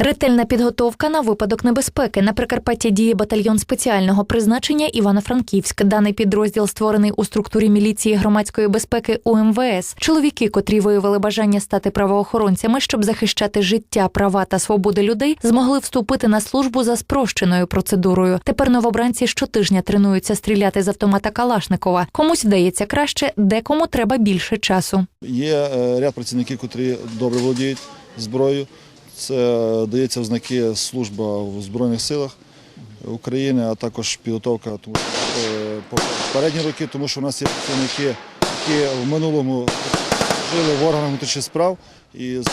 Ретельна підготовка на випадок небезпеки. На Прикарпатті діє батальйон спеціального призначення Івано-Франківськ. Даний підрозділ створений у структурі міліції громадської безпеки УМВС. Чоловіки, котрі виявили бажання стати правоохоронцями, щоб захищати життя, права та свободи людей, змогли вступити на службу за спрощеною процедурою. Тепер новобранці щотижня тренуються стріляти з автомата Калашникова. Комусь вдається краще, декому треба більше часу. Є е, ряд працівників, котрі добре володіють зброєю. Це дається в знаки служба в Збройних силах України, а також підготовка е, по попередні роки, тому що у нас є працівники, які в минулому жили в органах внутрішніх справ і з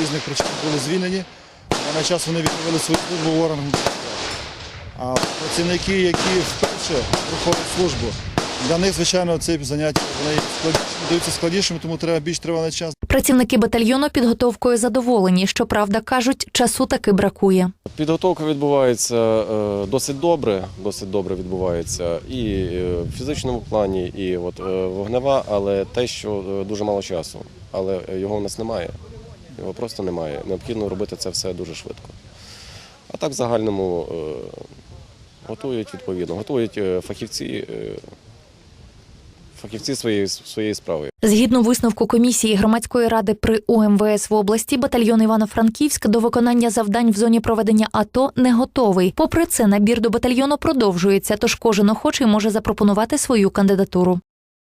різних причин були звільнені. На час вони відновили свою службу в органах внутрішніх справ. А працівники, які вперше проходять службу, для них, звичайно, ці заняття вони даються складнішими, тому треба більш тривалий час. Працівники батальйону підготовкою задоволені. Щоправда, кажуть, часу таки бракує. Підготовка відбувається е, досить добре, досить добре відбувається і е, в фізичному плані, і от е, вогнева, але те, що дуже мало часу. Але його у нас немає. Його просто немає. Необхідно робити це все дуже швидко. А так в загальному готують відповідно, готують фахівці, фахівці своєї, своєї справи. Згідно висновку комісії громадської ради при УМВС в області, батальйон Івано-Франківськ до виконання завдань в зоні проведення АТО не готовий. Попри це, набір до батальйону продовжується, тож кожен охочий може запропонувати свою кандидатуру.